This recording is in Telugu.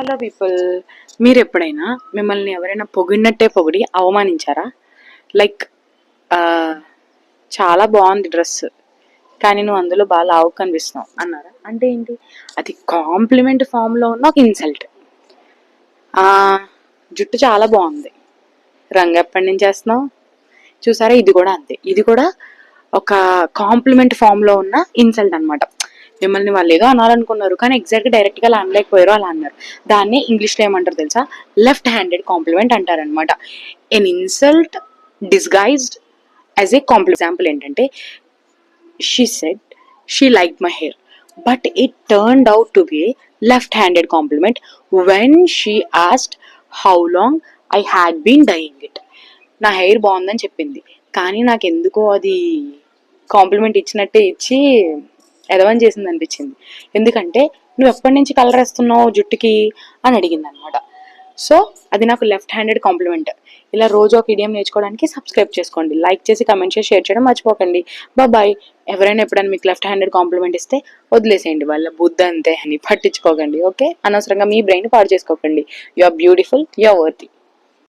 Hello people. మీరు ఎప్పుడైనా మిమ్మల్ని ఎవరైనా పొగిడినట్టే పొగిడి అవమానించారా? లైక్ చాలా బాగుంది డ్రెస్ కానీ నువ్వు అందులో బాగా లావు కనిపిస్తున్నావు అన్నారా? అంటే ఏంటి? అది కాంప్లిమెంట్ ఫామ్లో ఉన్న ఒక ఇన్సల్ట్. జుట్టు చాలా బాగుంది. రంగు ఎప్పటి నుంచి చేస్తున్నావు చూసారా? ఇది కూడా అంతే. ఇది కూడా ఒక కాంప్లిమెంట్ ఫామ్లో ఉన్న ఇన్సల్ట్ అన్నమాట. మిమ్మల్ని వాళ్ళు ఏదో అనాలనుకున్నారు కానీ ఎగ్జాక్ట్గా డైరెక్ట్గా అలా అనలేకపోయారు అలా అన్నారు. దాన్ని ఇంగ్లీష్లో ఏమంటారు తెలుసా? లెఫ్ట్ హ్యాండెడ్ కాంప్లిమెంట్ అంటారనమాట an insult disguised as a compliment example ఏంటంటే she said she like my hair but it turned out to be left handed compliment when she asked how long I had been dyeing it నా హెయిర్ బాగుందని చెప్పింది. కానీ నాకు ఎందుకో అది కాంప్లిమెంట్ ఇచ్చినట్టే ఇచ్చి ఎదవని చేసింది అనిపించింది ఎందుకంటే నువ్వు ఎప్పటి నుంచి కలర్ వేస్తున్నావు జుట్టుకి? అని అడిగింది అనమాట సో అది నాకు లెఫ్ట్ హ్యాండెడ్ కాంప్లిమెంట్ ఇలా రోజు ఒక ఇడియం నేర్చుకోవడానికి సబ్స్క్రైబ్ చేసుకోండి. లైక్ చేసి కమెంట్ చేసి షేర్ చేయడం మర్చిపోకండి. బాయ్ ఎవరైనా ఎప్పుడైనా మీకు లెఫ్ట్ హ్యాండెడ్ కాంప్లిమెంట్ ఇస్తే వదిలేసేయండి. వాళ్ళ బుద్ధ అంతే అని పట్టించుకోకండి ఓకే? అనవసరంగా మీ బ్రెయిన్ పాడు చేసుకోకండి. You are beautiful you are worthy